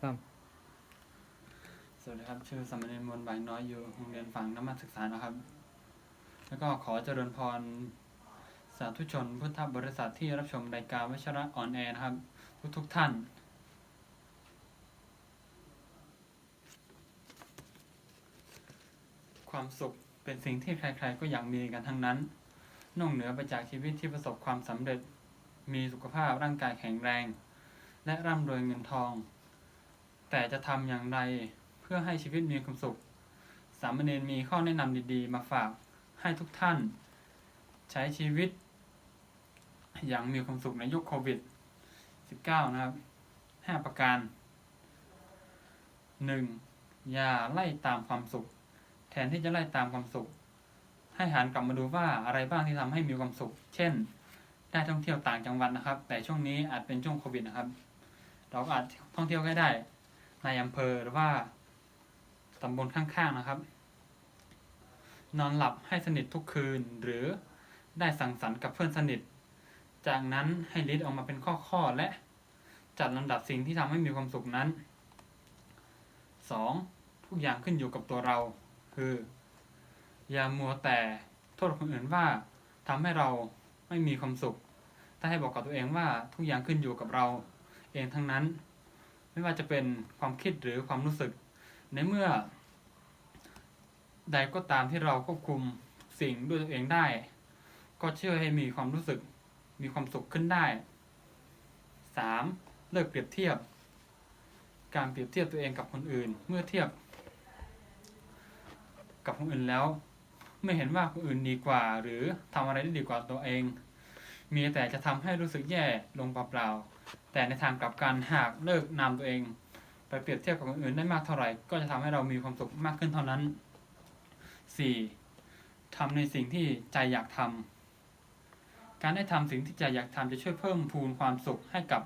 สามสวัสดีครับ ชื่อสามเณรมนต์บางน้อยอยู่โรงเรียนฝั่งน้ำมันศึกษานะครับ แล้วก็ขอเจริญพรสาธุชนพุทธบริษัทที่รับชมรายการวชระออนแอร์นะครับ ทุกทุกท่าน ความสุขเป็นสิ่งที่ใคร ๆ ก็อยากมีกันทั้งนั้นนอกเหนือไปจากชีวิตที่ประสบความสำเร็จ มีสุขภาพร่างกายแข็งแรง และร่ำรวยเงินทอง แต่จะทำอย่างไรเพื่อให้ชีวิตมีความสุข สามเณรมีข้อแนะนำดีๆ มาฝากให้ทุกท่าน ใช้ชีวิต อย่างมีความสุขในยุคโควิด 19 นะครับ 5 ประการ 1. อย่าไล่ตามความสุข แทนที่จะไล่ตามความสุข ให้หันกลับมาดูว่าอะไรบ้างที่ทำให้มีความสุข เช่น ได้ท่องเที่ยวต่างจังหวัดนะครับ แต่ช่วงนี้อาจเป็นช่วงโควิดนะครับ เราก็อาจท่องเที่ยวแค่ได้ ในอำเภอหรือว่าตำบลข้างๆนะครับ นอนหลับให้สนิททุกคืนหรือได้สังสรรค์กับเพื่อนสนิท จากนั้นให้ลิสต์ออกมาเป็นข้อๆและจัดลำดับสิ่งที่ทำให้มีความสุขนั้น 2. ทุกอย่างขึ้นอยู่กับตัวเรา คือ อย่ามัวแต่โทษคนอื่นว่าทำให้เราไม่มีความสุข ถ้าให้บอกกับตัวเองว่าทุกอย่างขึ้นอยู่กับเรา เองทั้งนั้น ไม่ว่าจะเป็นความคิดหรือความรู้สึก ในเมื่อ ใดก็ตามที่เราควบคุมสิ่งด้วยตัวเองได้ ก็เชื่อให้มีความรู้สึก มีความสุขขึ้นได้ 3. เลิกเปรียบเทียบ การเปรียบเทียบตัวเองกับคนอื่น เมื่อเทียบ กับคนอื่นแล้ว ไม่เห็นว่าคนอื่นดีกว่า หรือทำอะไรได้ดีกว่าตัวเอง มีแต่จะทำให้รู้สึกแย่ลงเปล่าๆแต่ในทางกลับกันหากเลิกนำตัวเอง ไปเปรียบเทียบกับคนอื่นได้มากเท่าไหร่ ก็จะทำให้เรามีความสุขมากขึ้นเท่านั้น 4. ทำในสิ่งที่ใจอยากทำการได้ทำสิ่งที่ใจอยากทำจะช่วยเพิ่มพูนความสุขให้กับ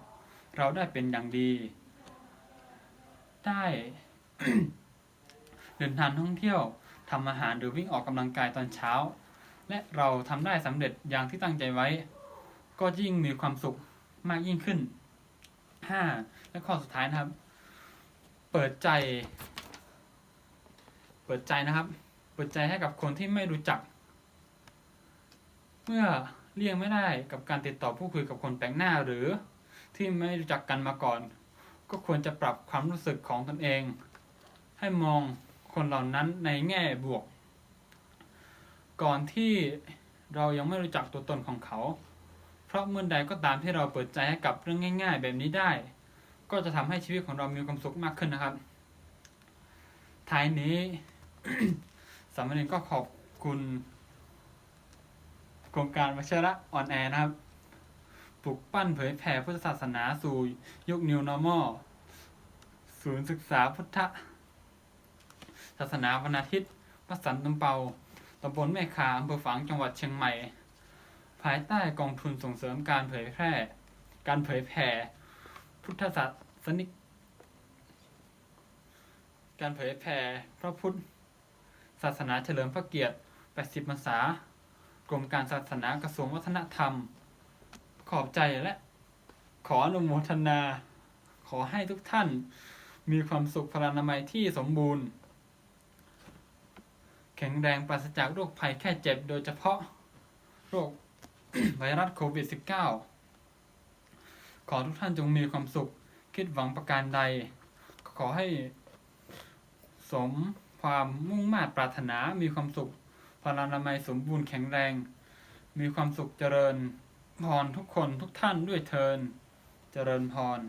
เราได้เป็นอย่างดี ได้เดินทางท่องเที่ยวทำอาหารหรือวิ่งออกกำลังกายตอนเช้า และเราทำได้สำเร็จอย่างที่ตั้งใจไว้ ก็ยิ่งมีความสุขมากยิ่งขึ้น 5. และข้อสุดท้ายนะครับ เปิดใจ เปิดใจนะครับ เปิดใจให้กับคนที่ไม่รู้จัก เมื่อเลี่ยงไม่ได้กับการติดต่อผู้คุยกับคนแปลกหน้าหรือ ที่ไม่รู้จักกันมาก่อน ก็ควรจะปรับความรู้สึกของตนเอง ให้มองคนเหล่านั้นในแง่บวก ก่อนที่เรายังไม่รู้จักตัวตนของเขา ราะเมื่อใดก็ตามที่เราเปิดใจให้กับเรื่องง่าย ๆ แบบนี้ได้ ก็จะทำให้ชีวิตของเรามีความสุขมากขึ้นนะครับ ท้ายนี้สามเณรก็ขอบคุณโครงการวชระออนแอร์นะครับ ปลุกปั้นเผยแผ่พุทธศาสนาสู่ยุค New Normal ศูนย์ศึกษาพุทธศาสนาวันอาทิตย์วัดสันตำเปาตำบลแม่ขาอำเภอฝางจังหวัดเชียงใหม่ ภายใต้กองทุนส่งเสริมการเผยแพร่ การเผยแผ่ พุทธศาสนิก การเผยแผ่พระพุทธศาสนาเฉลิมพระเกียรติ 80พรรษากรมการศาสนากระทรวงวัฒนธรรม ขอบใจและ ขออนุโมทนา ขอให้ทุกท่านมีความสุขพลานามัยที่สมบูรณ์ แข็งแรงปราศจากโรคภัยแค่เจ็บโดยเฉพาะโรค ไวรัสโควิด -19 ขอทุกท่านจงมีความสุข คิดหวังประการใด ขอให้สมความมุ่งมา่ปรารถนา มีความสุขพลานามัยสมบูรณ์แข็งแรง มีความสุขเจริญพรทุกคนทุกท่านด้วยเทิน เจริญพร